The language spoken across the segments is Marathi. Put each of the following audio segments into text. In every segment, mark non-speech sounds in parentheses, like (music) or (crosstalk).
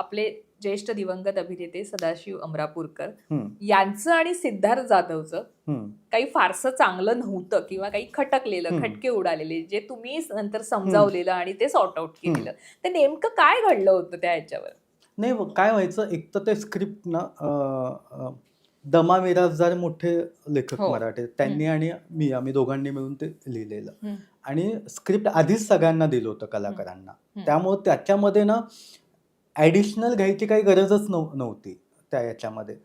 आपले ज्येष्ठ दिवंगत अभिनेते सदाशिव अमरापूरकर यांचं आणि सिद्धार्थ जाधवचं. काही फारसं चांगलं नव्हतं किंवा काही खटकलेलं. खटके उडालेले जे तुम्ही नंतर समजावलेलं आणि ते सॉर्ट आउट केलेलं ते नेमकं काय घडलं होतं त्या ह्याच्यावर नाही काय व्हायचं एक तर ते स्क्रिप्ट ना दमा मिराजदार मोठे लेखक हो. मराठी त्यांनी आणि मी आम्ही दोघांनी मिळून ते लिहिलेलं. आणि स्क्रिप्ट आधीच सगळ्यांना दिलं होतं कलाकारांना. त्यामुळे त्याच्यामध्ये ना ॲडिशनल घ्यायची काही गरजच नव नव्हती त्या याच्यामध्ये.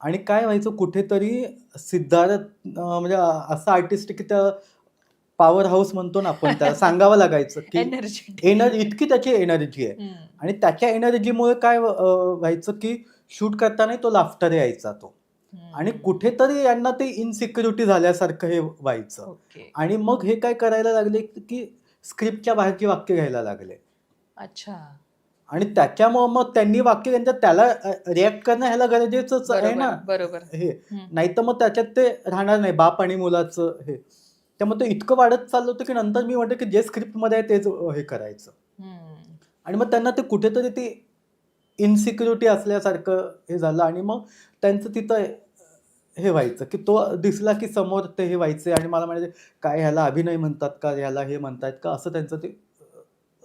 आणि काय व्हायचं कुठेतरी सिद्धार्थ म्हणजे असं आर्टिस्ट की त्या पॉवर हाऊस म्हणतो ना आपण त्याला (laughs) सांगावं लागायचं की एनर्जी इतकी त्याची एनर्जी आहे. आणि त्याच्या एनर्जीमुळे काय व्हायचं की शूट करताना तो लाफ्टर यायचा तो. आणि कुठेतरी यांना ते इनसिक्युरिटी झाल्यासारखं हे व्हायचं. आणि मग हे काय करायला लागले की स्क्रिप्टच्या बाहेरची वाक्य घ्यायला लागले. अच्छा. आणि त्याच्यामुळे मग त्यांनी वाक्य त्यांच्या त्याला रिॲक्ट करणं ह्याला गरजेचंच आहे ना? बरोबर. हे. नाही तर मग त्याच्यात ते राहणार नाही बाप आणि मुलाचं हे. त्यामुळे ते इतकं वाढत चाललं होतं की नंतर मी म्हटलं की जे स्क्रिप्टमध्ये आहे तेच हे करायचं. आणि मग त्यांना ते कुठेतरी ती इनसिक्युरिटी असल्यासारखं हे झालं आणि मग त्यांचं तिथं हे व्हायचं की तो दिसला की समोर ते हे व्हायचे आणि मला म्हणायचे काय ह्याला अभिनय म्हणतात का? ह्याला हे म्हणतात का? असं त्यांचं ते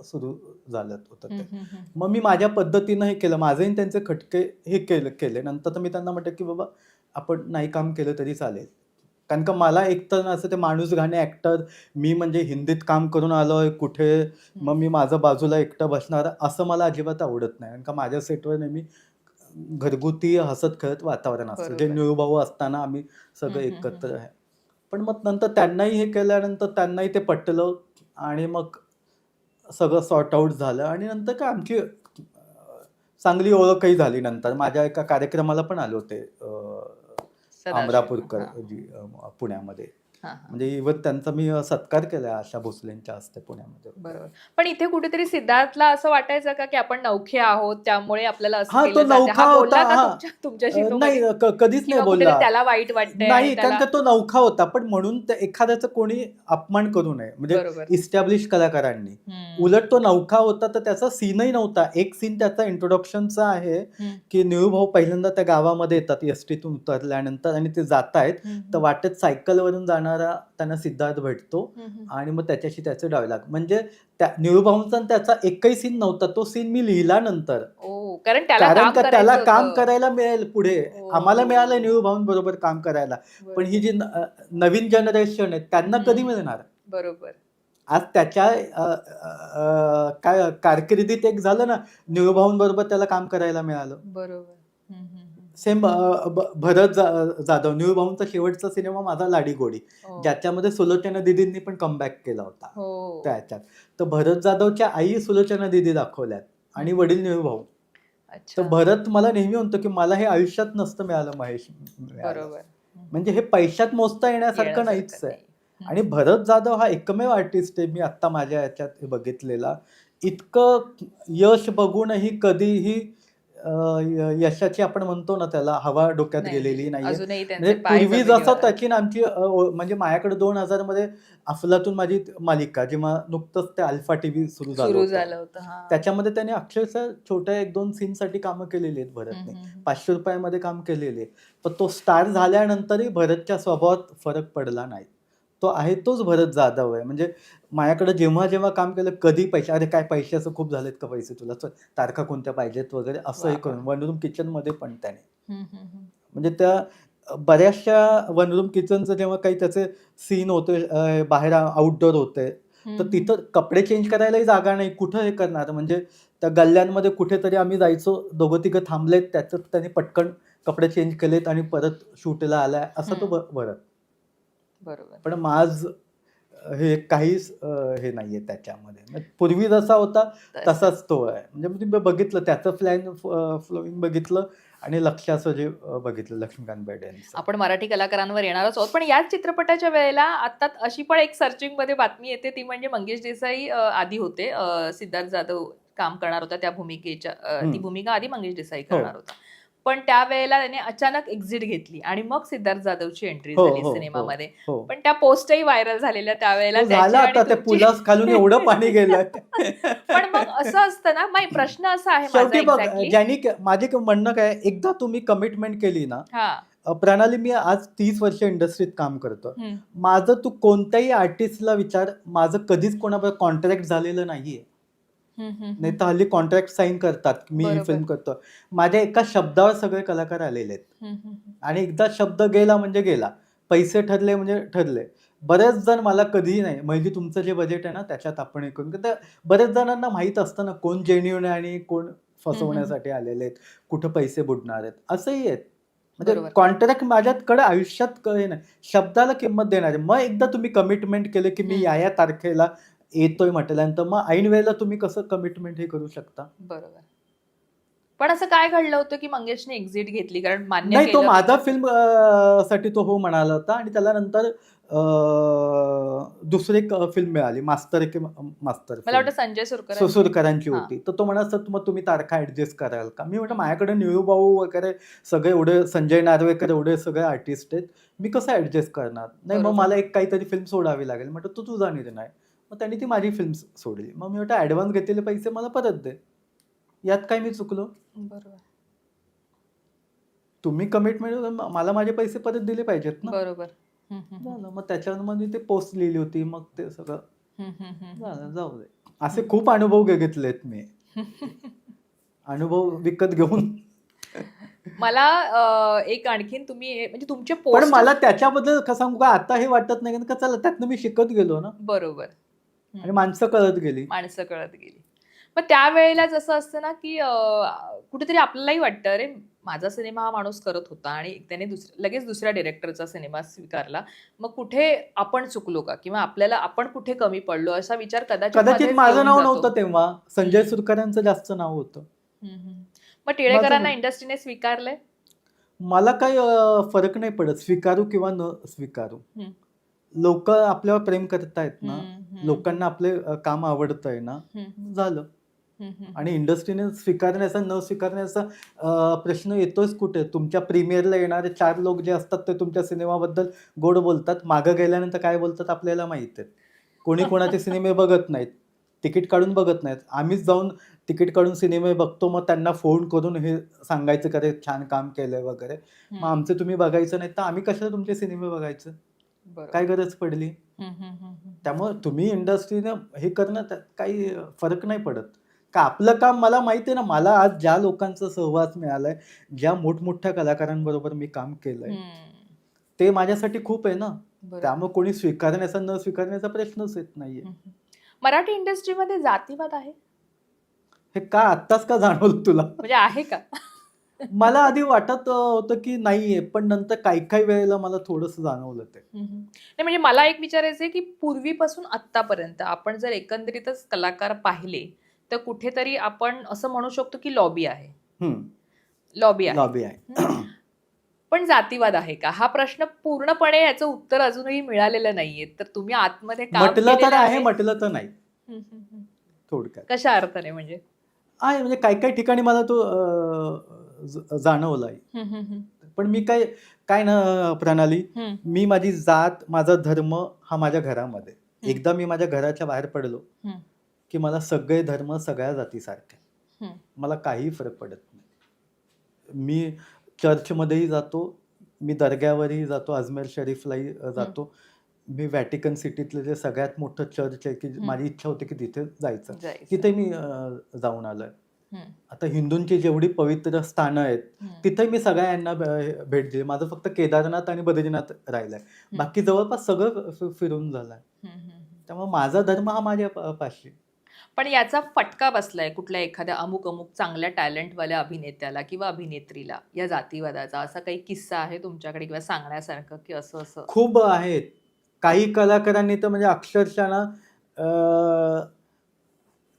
सुरू झालं होतं ते. मग मी माझ्या पद्धतीनं हे केलं. माझेही त्यांचे खटके हे केलं केले. नंतर तर मी त्यांना म्हटलं की बाबा आपण नाही काम केलं तरी चालेल. कारण का मला एकतर असं ते माणूस गाणे ॲक्टर मी म्हणजे हिंदीत काम करून आलोय कुठे मग मी माझं बाजूला एकटं बसणार असं मला अजिबात आवडत नाही. कारण का माझ्या सेटवर नेहमी घरगुती हसत खेळत वातावरण असतं. जे. निळूभाऊ असताना आम्ही सगळं एकत्र आहे. पण मग नंतर त्यांनाही हे केल्यानंतर त्यांनाही ते पटलं आणि मग सगळं सॉर्ट आऊट झालं आणि नंतर काय आमची चांगली ओळखही झाली नंतर माझ्या एका कार्यक्रमाला पण आले होते. अमरापूरकर जी पुण्यामध्ये. म्हणजे इव्हन त्यांचा मी सत्कार केलाय आशा भोसलेंच्या हस्ते पुण्यामध्ये बरोबर पण इथे कुठेतरी सिद्धार्थला असं वाटायचं का की आपण नौखे आहोत त्यामुळे आपल्याला असं हा, केलं तो? नौखा हा बोलला होता, का हा. तुमच्या- तुमच्याशी तो नाही? क- कधीच किंवा नाही कुठेतरी बोलला त्याला वाईट वाटतंय नाही कारण त्याला- का तो नौखा होता पण म्हणून त्या एखाद्याचं कोणी अपमान करू नये म्हणजे बरोबर इस्टॅब्लिश कलाकारांनी हम्म. उलट तो नौखा होता तर त्याचा सीनही नव्हता एक सीन त्याचा इंट्रोडक्शनचा आहे हम्म. की निळूभाऊ पहिल्यांदा त्या गावामध्ये येतात एस टीतून उतरल्यानंतर आणि ते जात आहेत हम्म. तर वाटेत सायकलवरून जाणारा त्यांना सिद्धार्थ भेटतो. आणि मग त्याच्याशी त्याचे डायलॉग म्हणजे त्या निळूभाऊंचा आणि त्याचा एकही सीन नव्हता तो सीन मी लिहिला नंतर कारण त्याला काम का त्याला करायचं काम होतं. करायला मिळेल पुढे हो. आम्हाला मिळालं निळूभाऊं बरोबर काम करायला पण. ही जी नवीन जनरेशन आहे त्यांना कधी. मिळणार बरोबर आज त्याच्या कारकिर्दीत एक झालं ना निळूभाऊंबरोबर त्याला काम करायला मिळालं बरोबर. सेम भरत जा- जाधव निळूभाऊंचा शेवटचा सिनेमा माझा लाडी गोडी हो. ज्याच्यामध्ये सुलोचना दिदींनी पण कमबॅक केला होता हो त्या ह्याच्यात तर भरत जाधवच्या आई सुलोचना दिदी दाखवल्यात आणि वडील निळूभाऊ अच्छा तर भरत मला नेहमी म्हणतो की मला हे आयुष्यात नसतं मिळालं महेश. बरोबर. म्हणजे हे पैशात मोजता येण्यासारखं नाहीच आहे. आणि भरत जाधव हा एकमेव आर्टिस्ट आहे मी आत्ता माझ्या याच्यात हे बघितलेला इतकं यश बघूनही कधीही यशाची आपण म्हणतो ना त्याला हवा डोक्यात नाही, गेलेली त्यांचे म्हणजे पूर्वी जसं. त्याची ना आमची म्हणजे माझ्याकडे दोन हजारमध्ये अफलातून माझी मालिका जेव्हा नुकतंच ते अल्फा टीव्ही सुरू झालं होतं. त्याच्यामध्ये त्याने अक्षरशः छोट्या एक दोन सीन साठी कामं केलेली आहेत भरतने. पाचशे रुपयामध्ये काम केलेले पण तो स्टार झाल्यानंतरही भरतच्या स्वभावात फरक पडला नाही. तो आहे तोच भरत जाधव आहे. म्हणजे माझ्याकडे जेव्हा जेव्हा काम केलं कधी पैसे अरे काय पैशाचं खूप झालेत का पैसे तुला? चल, तारखा कोणत्या पाहिजेत वगैरे असंही वा, वा. करून वन रूम किचनमध्ये पण त्याने. म्हणजे त्या बऱ्याचशा वन रूम किचनचं जेव्हा काही त्याचे सीन होते अ, बाहेर आउटडोर होते तर तिथं कपडे चेंज करायलाही जागा नाही. कुठं हे करणार? म्हणजे त्या गल्ल्यांमध्ये कुठेतरी आम्ही जायचो दोघं तिघं थांबलेत त्याच्यात त्यांनी पटकन कपडे चेंज केलेत आणि परत शूटला आलाय असं तो. ब- भरत. बरोबर. पण माझ हे काहीच हे नाहीये त्याच्यामध्ये. पूर्वी जसा होता तसं. तसाच तो आहे. म्हणजे मी ते बघितलं त्याचं फ्लॅन फ्लोईंग बघितलं आणि लक्ष्याचं जे बघितलं लक्ष्मीकांत बेर्डे यांचं आपण मराठी कलाकारांवर येणारच आहोत. पण याच चित्रपटाच्या वेळेला आता अशी पण एक सर्चिंगमध्ये बातमी येते. ती म्हणजे मंगेश देसाई आधी होते. सिद्धार्थ जाधव काम करणार होता त्या भूमिकेच्या ती. भूमिका आधी मंगेश देसाई करणार होता. पण त्यावेळेला त्याने अचानक एक्झिट घेतली आणि मग सिद्धार्थ जाधवची एंट्री हो, झाली हो, हो. सिनेमामध्ये. हो. पण त्या पोस्टही व्हायरल झालेल्या त्यावेळेला झालं आता त्या. पुलास खालून एवढं पाणी गेलं (laughs) पण मग असं असतं ना माही प्रश्न असा आहे माझा शेवटी बघ एक्झॅक्टली ज्यांनी माझे म्हणणं काय एकदा तुम्ही कमिटमेंट केली ना हा. अ, प्रणाली मी आज तीस वर्ष इंडस्ट्रीत काम करतो हम्म, माझं तू कोणत्याही आर्टिस्टला विचार माझं कधीच कोणाबरोबर कॉन्ट्रॅक्ट झालेलं नाहीये. नाही तर हल्ली कॉन्ट्रॅक्ट साईन करतात मी ही. फिल्म करतो माझ्या एका शब्दावर सगळे कलाकार आलेले आहेत. आणि एकदा शब्द गेला म्हणजे गेला. पैसे ठरले म्हणजे ठरले. बरेच जण मला कधीही नाही म्हणजे तुमचं जे बजेट आहे ना त्याच्यात आपण हे करून तर बरेच जणांना माहीत असतं ना कोण जेन्युन आहे आणि कोण फसवण्यासाठी आलेले आहेत. कुठं पैसे बुडणार आहेत. असंही आहेत. म्हणजे. कॉन्ट्रॅक्ट माझ्याकडे आयुष्यात नाही. शब्दाला किंमत देणार आहे. मग एकदा तुम्ही कमिटमेंट केले की मी. या या तारखेला येतोय म्हटल्यानंतर मग ऐन वेळेला तुम्ही कसं कमिटमेंट हे करू शकता? बरोबर. पण असं काय घडलं होतं की मंगेशने एक्झिट घेतली? कारण मान्य नाही तो केलं माझा. फिल्मसाठी तो हो म्हणाला होता आणि त्याला नंतर अं, दुसरी एक फिल्म मिळाली. मास्तर एक मास्तर मला वाटतं संजय सुरकर सुसूरकरांची हा. होती. तर तो म्हणा सर मग तुम्ही तारखा ऍडजस्ट कराल का? मी म्हटलं माझ्याकडे निळू भाऊ वगैरे सगळे एवढे संजय नार्वेकर एवढे सगळे आर्टिस्ट आहेत. मी कसं ऍडजस्ट करणार? नाही मग बरोबर. मला एक काहीतरी फिल्म सोडावी लागेल. म्हटलं तू तुझा निर्णय. मग त्यांनी ती माझी फिल्म सोडली. मग मी म्हटलं ऍडव्हान्स घेतलेले पैसे मला परत दे. यात काय मी चुकलो? बरोबर. तुम्ही कमिटमेंट मला माझे पैसे परत दिले पाहिजेत ना? बरोबर. झालं मग त्याच्यावर मग मी ते पोस्ट लिहिली होती मग ते सगळं. झालं जाऊ दे. असे खूप अनुभव घेतलेत मी. अनुभव विकत घेऊन. मला एक आणखीन तुम्ही म्हणजे तुमचे पण मला त्याच्याबद्दल सांगू का? आता हे वाटत नाही का चला त्यातनं मी शिकत गेलो ना? बरोबर. आणि. माणसं कळत गेली माणसं कळत गेली मग त्यावेळेला जसं असतं ना की कुठेतरी आपल्यालाही वाटतं अरे माझा सिनेमा हा माणूस करत होता आणि त्याने दुस लगेच दुसऱ्या डिरेक्टरचा सिनेमा स्वीकारला मग कुठे आपण चुकलो का किंवा आपल्याला आपण कुठे कमी पडलो असा विचार कदाचित कदाचित माझं नाव. नव्हतं तेव्हा संजय. सुरकरांचं जास्त नाव होतं. मग टिळेकरांना इंडस्ट्रीने स्वीकारलंय मला काही फरक नाही पडत स्वीकारू किंवा न स्वीकारू. लोक आपल्यावर प्रेम करतायत ना. लोकांना आपले अं, काम आवडतंय ना झालं. आणि इंडस्ट्रीने स्वीकारण्याचा न स्वीकारण्याचा अं, प्रश्न येतोच कुठे? तुमच्या प्रीमियरला येणारे चार लोक जे असतात ते तुमच्या सिनेमाबद्दल गोड बोलतात मागं गेल्यानंतर काय बोलतात आपल्याला माहीत आहे कोणी कोणाचे सिनेमे बघत नाहीत तिकीट काढून बघत नाहीत. आम्हीच जाऊन तिकीट काढून सिनेमे बघतो मग त्यांना फोन करून हे सांगायचं का रे छान काम केलंय वगैरे. मग आमचे तुम्ही बघायचं नाही तर आम्ही कशाला तुमचे सिनेमे बघायचं. काय गरज पडली. त्यामुळे तुम्ही इंडस्ट्रीनं हे करणं त्यात काही फरक नाही पडत का आपलं काम मला माहिती आहे ना मला आज ज्या लोकांचा सहवास मिळालाय ज्या मोठमोठ्या कलाकारांबरोबर मी काम केलंय. ते माझ्यासाठी खूप आहे ना. त्यामुळे कोणी स्वीकारण्याचा न स्वीकारण्याचा प्रश्नच येत नाहीये. मराठी इंडस्ट्रीमध्ये जातीवाद आहे हे का आत्ताच का जाणवलं तुला म्हणजे आहे का मला आधी वाटत होतं की नाहीये पण नंतर काही काही वेळेला मला थोडस जाणवलं ते. नाही म्हणजे मला एक विचारायचं आहे की पूर्वीपासून आत्तापर्यंत आपण जर एकंदरीतच कलाकार पाहिले तर कुठेतरी आपण असं म्हणू शकतो की लॉबी आहे. लॉबी आहे. लॉबी आहे. पण जातीवाद आहे का? हा प्रश्न पूर्णपणे याचं उत्तर अजूनही मिळालेलं नाहीये. तर तुम्ही आतमध्ये म्हटलं तर आहे म्हटलं तर नाही. थोडक्यात. कशा अर्थाने म्हणजे? आहे म्हणजे काही काही ठिकाणी मला तो जाणवलाय. पण मी काय काय ना प्रणाली मी माझी जात माझा धर्म हा माझ्या घरामध्ये. एकदा मी माझ्या घराच्या बाहेर पडलो. की मला सगळे धर्म सगळ्या जातीसारखे. मला काही फरक पडत नाही मी चर्चमध्येही जातो मी दर्ग्यावरही जातो अजमेर शरीफलाही जातो मी व्हॅटिकन सिटीतलं जे सगळ्यात मोठं चर्च आहे की. माझी इच्छा होती की तिथे जायचं. तिथे मी जाऊन आलोय आता हिंदूंची जेवढी पवित्र स्थानं आहेत. तिथे मी सगळ्यांना भेट दिली. माझं फक्त केदारनाथ आणि बद्रीनाथ राहिलंय. बाकी जवळपास सगळं फिरून झालंय. त्यामुळे माझा धर्म हा माझ्या पाशी. पण याचा फटका बसलाय कुठल्या एखाद्या अमुक अमुक चांगल्या टॅलेंटवाल्या अभिनेत्याला किंवा अभिनेत्रीला या जातीवादाचा. असा काही किस्सा आहे तुमच्याकडे किंवा सांगण्यासारखं की असं असं? खूप आहेत. काही कलाकारांनी तर म्हणजे अक्षरशः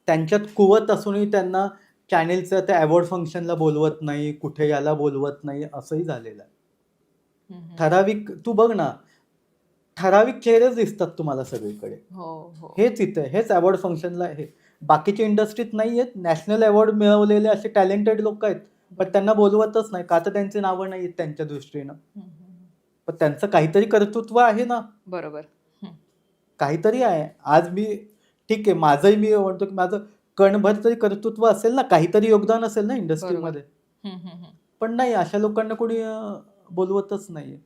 त्यांच्यात कुवत असूनही त्यांना चॅनेलचं त्या अवॉर्ड फंक्शनला बोलवत नाही कुठे याला बोलवत नाही असंही झालेलं आहे. ठराविक तू बघ ना ठराविक चेहरेच दिसतात तुम्हाला सगळीकडे. हो, हो. हेच इथे हेच अवॉर्ड फंक्शनला हे. बाकीच्या इंडस्ट्रीत नाही आहेत नॅशनल अवॉर्ड मिळवलेले असे टॅलेंटेड लोक आहेत पण त्यांना बोलवतच नाही. का तर त्यांची नावं नाही आहेत त्यांच्या दृष्टीनं. पण त्यांचं काहीतरी कर्तृत्व आहे ना. बरोबर. काहीतरी आहे. आज मी ठीक आहे माझंही मी म्हणतो की माझं कणभर तरी कर्तृत्व असेल ना काहीतरी योगदान असेल ना इंडस्ट्रीमध्ये. पण नाही अशा लोकांना कोणी बोलवतच नाहीये.